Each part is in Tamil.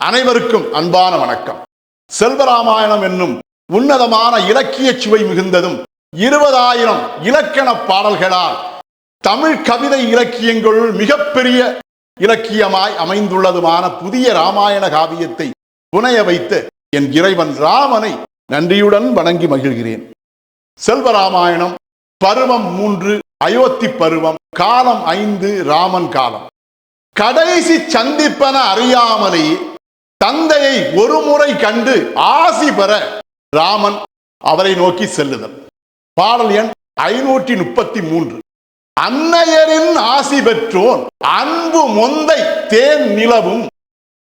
அனைவருக்கும் அன்பான வணக்கம். செல்வராமாயணம் என்னும் உன்னதமான இலக்கிய சுவை மிகுந்ததும் இருபதாயிரம் இலக்கண பாடல்களால் தமிழ் கவிதை இலக்கியங்களுள் மிகப்பெரிய இலக்கியமாய் அமைந்துள்ளதுமான புதிய ராமாயண காவியத்தை புனைய வைத்து என் இறைவன் ராமனை நன்றியுடன் வணங்கி மகிழ்கிறேன். செல்வராமாயணம் பருவம் மூன்று அயோத்தி பருவம் காலம் ஐந்து ராமன் காலம். கடைசி சந்திப்பன அறியாமலே தந்தையை ஒரு முறை கண்டு ஆசி பெற ராமன் அவரை நோக்கி செல்லுதல். பாடல் எண் ஐநூற்றி முப்பத்தி மூன்று அன்னையரின் ஆசி பெற்றோன் அன்பு மொந்தை தேன் நிலவும்.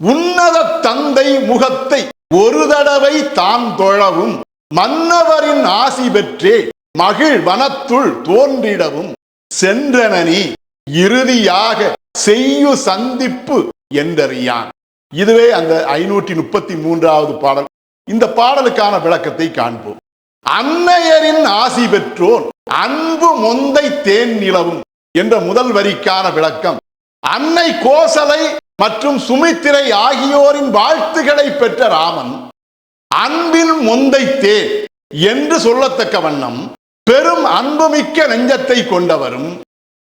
உன்னத தந்தை முகத்தை ஒரு தடவை தான் தொழவும். மன்னவரின் ஆசி பெற்றே மகிழ் வனத்துள் தோன்றிடவும். சென்றனனி இறுதியாக செய்யு சந்திப்பு என்றறியான். இதுவே அந்த ஐநூற்றி முப்பத்தி மூன்றாவது பாடல். இந்த பாடலுக்கான விளக்கத்தை காண்போம். அன்னையரின் ஆசி பெற்றோன் அன்பு மொந்தை தேன் நிலவும் என்ற முதல் வரிக்கான விளக்கம். அன்னை கோசலை மற்றும் சுமித்திரை ஆகியோரின் வாழ்த்துக்களை பெற்ற ராமன் அன்பின் மொந்தை தேன் என்று சொல்லத்தக்க வண்ணம் பெரும் அன்புமிக்க நெஞ்சத்தை கொண்டவரும்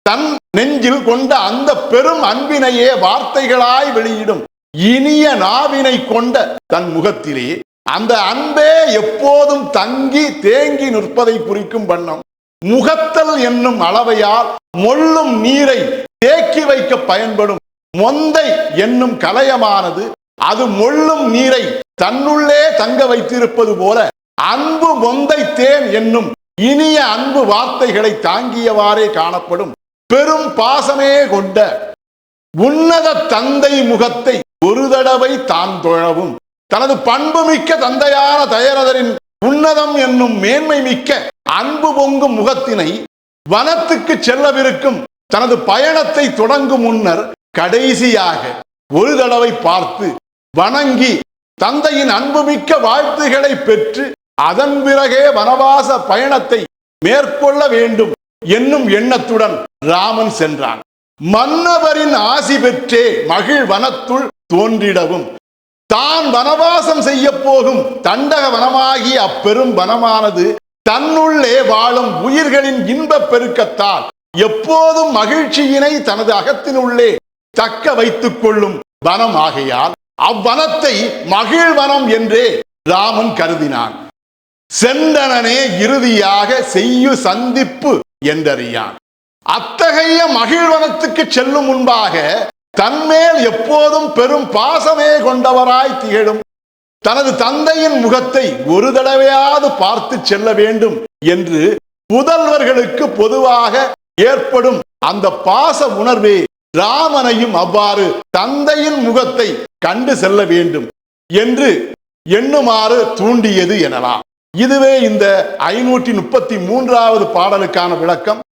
தன் நெஞ்சில் கொண்ட அந்த பெரும் அன்பினையே வார்த்தைகளாய் வெளியிடும் இனிய நாவினை கொண்ட தன் முகத்திலே அந்த அன்பே எப்போதும் தங்கி தேங்கி நிற்பதை குறிக்கும் வண்ணம். முகத்தல் என்னும் அளவையால் மொள்ளும் நீரை தேக்கி வைக்க பயன்படும். மொந்தை என்னும் கலயமானது அது மொள்ளும் நீரை தன்னுள்ளே தங்க வைத்திருப்பது போல அன்பு மொந்தை தேன் என்னும் இனிய அன்பு வார்த்தைகளை தாங்கியவாறே காணப்படும். பெரும் பாசமே கொண்ட உன்னத தந்தை முகத்தை ஒரு தடவை தான் தொழவும். தனது பண்புமிக்க தந்தையான தயரதரின் உன்னதம் என்னும் மேன்மை மிக்க அன்பு பொங்கும் முகத்தினை வனத்துக்கு செல்லவிருக்கும் தனது பயணத்தை தொடங்கும் முன்னர் கடைசியாக ஒரு தடவை பார்த்து வணங்கி தந்தையின் அன்புமிக்க வாழ்த்துகளை பெற்று அதன் பிறகே வனவாச பயணத்தை மேற்கொள்ள வேண்டும் என்னும் எண்ணத்துடன் ராமன் சென்றான். மன்னவரின் ஆசி பெற்றே மகிழ் வனத்துள் தோன்றிடவும். தான் வனவாசம் செய்ய போகும் தண்டக வனமாகிய அப்பெரும் வனமானது தன்னுள்ளே வாழும் உயிர்களின் இன்பப் பெருக்கத்தால் எப்போதும் மகிழ்ச்சியினை தனது அகத்தினுள்ளே தக்க வைத்துக் கொள்ளும் வனம் ஆகையால் அவ்வனத்தை மகிழ்வனம் என்றே ராமன் கருதினான். செந்தனனே இறுதியாக செய்யு சந்திப்பு என்றறியான். அத்தகைய மகிழ்வனத்துக்கு செல்லும் முன்பாக தன்மேல் எப்போதும் பெரும் பாசமே கொண்டவராய் திகழும். தனது தந்தையின் முகத்தை ஒரு தடவையாவது பார்த்து செல்ல வேண்டும் என்று புதல்வர்களுக்கு பொதுவாக ஏற்படும் அந்த பாச உணர்வே ராமனையும் அவ்வாறு தந்தையின் முகத்தை கண்டு செல்ல வேண்டும் என்று எண்ணுமாறு தூண்டியது எனலாம். இதுவே இந்த ஐநூற்றி முப்பத்தி மூன்றாவது பாடலுக்கான விளக்கம்.